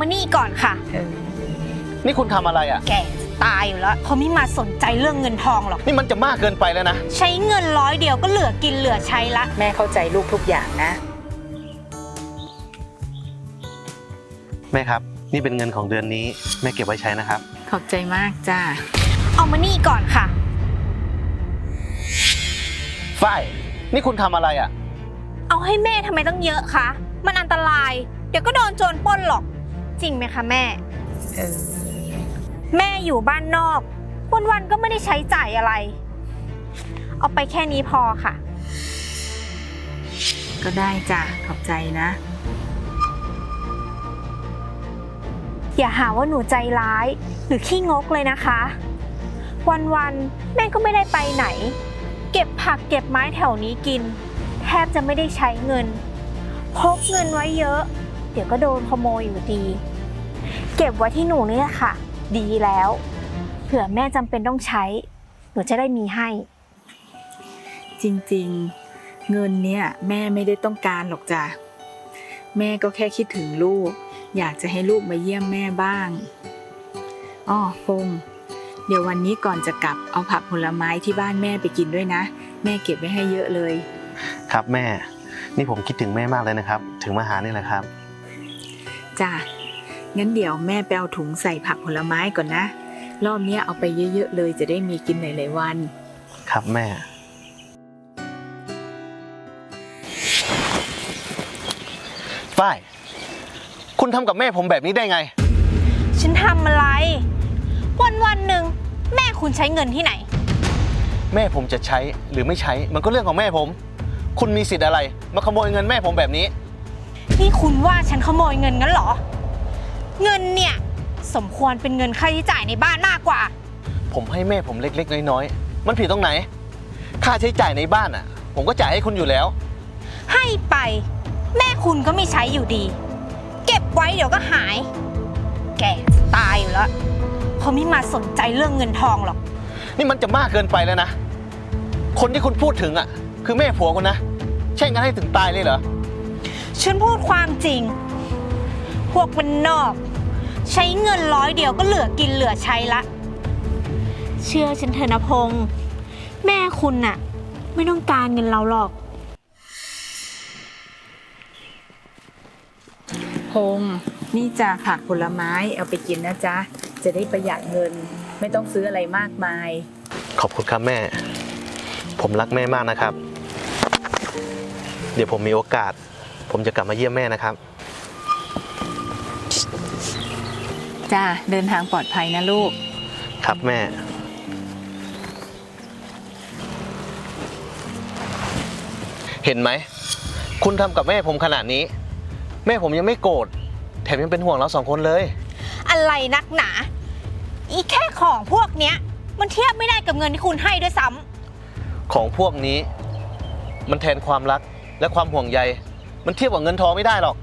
มานี่ก่อนค่ะ นี่คุณทำอะไรอะ แก่จะตายอยู่แล้วเขาไม่มาสนใจเรื่องเงินทองหรอก นี่มันจะมากเกินไปแล้วนะ ใช้เงินร้อยเดียวก็เหลือกินเหลือใช้ละ แม่เข้าใจลูกทุกอย่างนะ แม่ครับ นี่เป็นเงินของเดือนนี้ แม่เก็บไว้ใช้นะครับ ขอบใจมากจ้าเอามานี่ก่อนค่ะ ฝ้าย นี่คุณทำอะไรอะ เอาให้แม่ทำไมต้องเยอะคะ มันอันตราย เดี๋ยวก็โดนโจรปล้นหรอก จริงไหมคะแม่ เออ แม่อยู่บ้านนอก วันๆก็ไม่ได้ใช้จ่ายอะไร เอาไปแค่นี้พอค่ะ ก็ได้จ้ะ ขอบใจนะ อย่าหาว่าหนูใจร้าย หรือขี้งกเลยนะคะ วันๆแม่ก็ไม่ได้ไปไหน เก็บผักเก็บไม้แถวนี้กิน แทบจะไม่ได้ใช้เงินพกเงินไว้เยอะ เดี๋ยวก็โดนขโมยอยู่ดี เก็บไว้ที่หนูนี่แหละค่ะ ดีแล้ว เผื่อแม่จำเป็นต้องใช้ หนูจะได้มีให้ จริงๆ เงินเนี่ยแม่ไม่ได้ต้องการหรอกจ้ะ แม่ก็แค่คิดถึงลูก อยากจะให้ลูกมาเยี่ยมแม่บ้างอ้อพงษ์เดี๋ยววันนี้ก่อนจะกลับเอาผักผลไม้ที่บ้านแม่ไปกินด้วยนะ แม่เก็บไว้ให้เยอะเลย ครับแม่ นี่ผมคิดถึงแม่มากเลยนะครับ ถึงมาหานี่แหละครับ จ้ะ งั้นเดี๋ยวแม่ไปเอาถุงใส่ผักผลไม้ก่อนนะ รอบเนี้ยเอาไปเยอะๆเลยจะได้มีกินหลายๆวัน ครับแม่ ฝ้าย คุณทำกับแม่ผมแบบนี้ได้ไง ฉันทำอะไร วันวันๆหนึ่งแม่คุณใช้เงินที่ไหน แม่ผมจะใช้หรือไม่ใช้ มันก็เรื่องของแม่ผม คุณมีสิทธิ์อะไร มาขโมยเงินแม่ผมแบบนี้ นี่คุณว่าฉันขโมยเงินงั้นเหรอ เงินเนี่ย สมควรเป็นเงินค่าใช้จ่ายในบ้านมากกว่า ผมให้แม่ผมเล็กๆ น้อยๆ มันผิดตรงไหน ค่าใช้จ่ายในบ้านอะ ผมก็จ่ายให้คุณอยู่แล้ว ให้ไป แม่คุณก็ไม่ใช้อยู่ดี เก็บไว้เดี๋ยวก็หาย แก่จะตายอยู่แล้วเขาไม่มาสนใจเรื่องเงินทองหรอก นี่มันจะมากเกินไปแล้วนะ คนที่คุณพูดถึงอะ คือแม่ผัวคุณนะใช่งั้นให้ถึงตายเลยเหรอ ฉันพูดความจริง พวกมันนอก ใช้เงินร้อยเดียวก็เหลือกินเหลือใช้ละ เชื่อฉันเถอะนะพงษ์แม่คุณน่ะ ไม่ต้องการเงินเราหรอก พงษ์นี่จ้ะผักผลไม้เอาไปกินนะจ๊ะ จะได้ประหยัดเงิน ไม่ต้องซื้ออะไรมากมาย ขอบคุณครับแม่ ผมรักแม่มากนะครับ เดี๋ยวผมมีโอกาส ผมจะกลับมาเยี่ยมแม่นะครับ จ้าเดินทางปลอดภัยนะลูก ครับแม่ เห็นไหม คุณทำกับแม่ผมขนาดนี้ แม่ผมยังไม่โกรธแถมยังเป็นห่วงเราสองคนเลย อะไรนักหนา อีแค่ของพวกเนี้ย มันเทียบไม่ได้กับเงินที่คุณให้ด้วยซ้ำของพวกนี้ มันแทนความรักและความห่วงใย มันเทียบกับเงินทองไม่ได้หรอก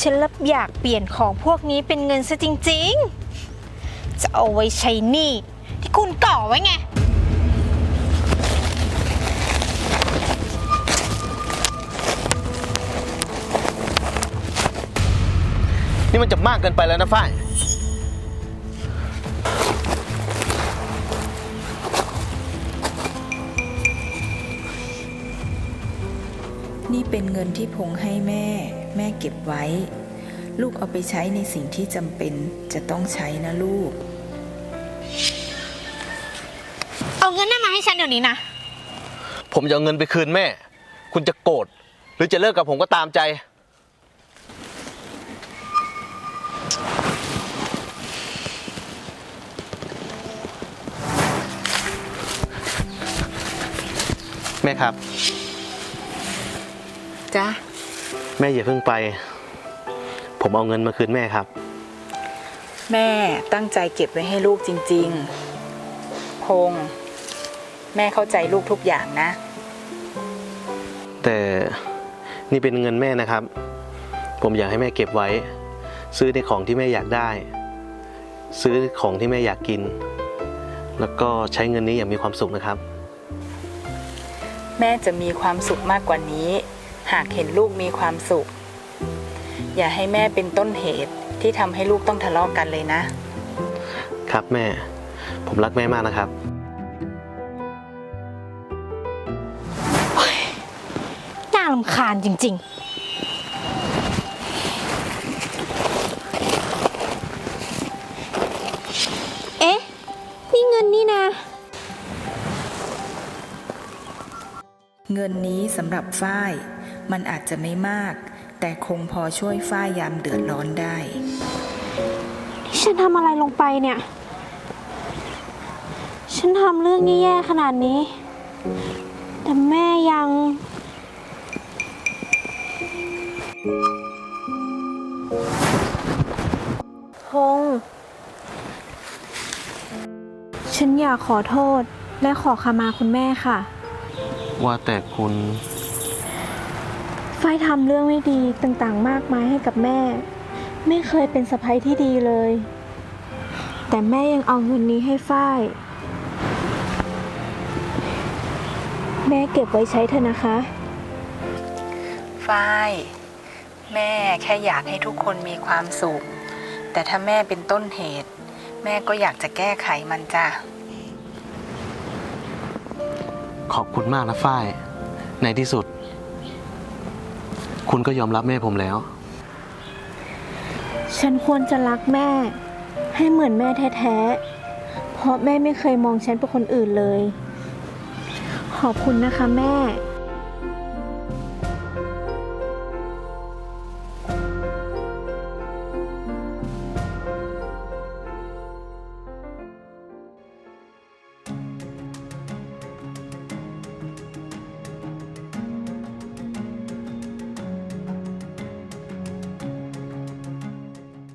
ฉันรับอยากเปลี่ยนของพวกนี้เป็นเงินซะจริง ๆ จะเอาไว้ใช้หนี้ที่คุณก่อไว้ไง นี่มันจะมากเกินไปแล้วนะฝ้าย นี่เป็นเงินที่พงให้แม่ แม่เก็บไว้ ลูกเอาไปใช้ในสิ่งที่จำเป็นจะต้องใช้นะลูก เอาเงินนั้นมาให้ฉันเดี๋ยวนี้นะ ผมจะเอาเงินไปคืนแม่ คุณจะโกรธหรือจะเลิกกับผมก็ตามใจ แม่ครับ จ้ะแม่อย่าเพิ่งไป ผมเอาเงินมาคืนแม่ครับ แม่ตั้งใจเก็บไว้ให้ลูกจริง ๆ พงษ์แม่เข้าใจลูกทุกอย่างนะ แต่นี่เป็นเงินแม่นะครับ ผมอยากให้แม่เก็บไว้ ซื้อในของที่แม่อยากได้ ซื้อของที่แม่อยากกิน แล้วก็ใช้เงินนี้อย่างมีความสุขนะครับ แม่จะมีความสุขมากกว่านี้ หากเห็นลูกมีความสุข อย่าให้แม่เป็นต้นเหตุที่ทำให้ลูกต้องทะเลาะกันเลยนะ ครับแม่ ผมรักแม่มากนะครับ น่ารำคาญจริง ๆ เอ๊ะ นี่เงินนี่นะ เงินนี้สำหรับฝ้าย มันอาจจะไม่มาก แต่คงพอช่วยฝ้ายยามเดือดร้อนได้ที่ฉันทำอะไรลงไปเนี่ย ฉันทำเรื่องแย่ๆขนาดนี้ แต่แม่ยัง พงษ์ฉันอยากขอโทษและขอขมาคุณแม่ค่ะ ว่าแต่คุณ ฝ้ายทำเรื่องไม่ดีต่างๆ มากมายให้กับแม่ ไม่เคยเป็นสะใภ้ที่ดีเลย แต่แม่ยังเอาเงินนี้ให้ฝ้าย แม่เก็บไว้ใช้เถอะนะคะ ฝ้าย แม่แค่อยากให้ทุกคนมีความสุข แต่ถ้าแม่เป็นต้นเหตุ แม่ก็อยากจะแก้ไขมันจ้ะ ขอบคุณมากนะฝ้าย ในที่สุด คุณก็ยอมรับแม่ผมแล้ว ฉันควรจะรักแม่ ให้เหมือนแม่แท้ๆ เพราะแม่ไม่เคยมองฉันเป็นคนอื่นเลย ขอบคุณนะคะแม่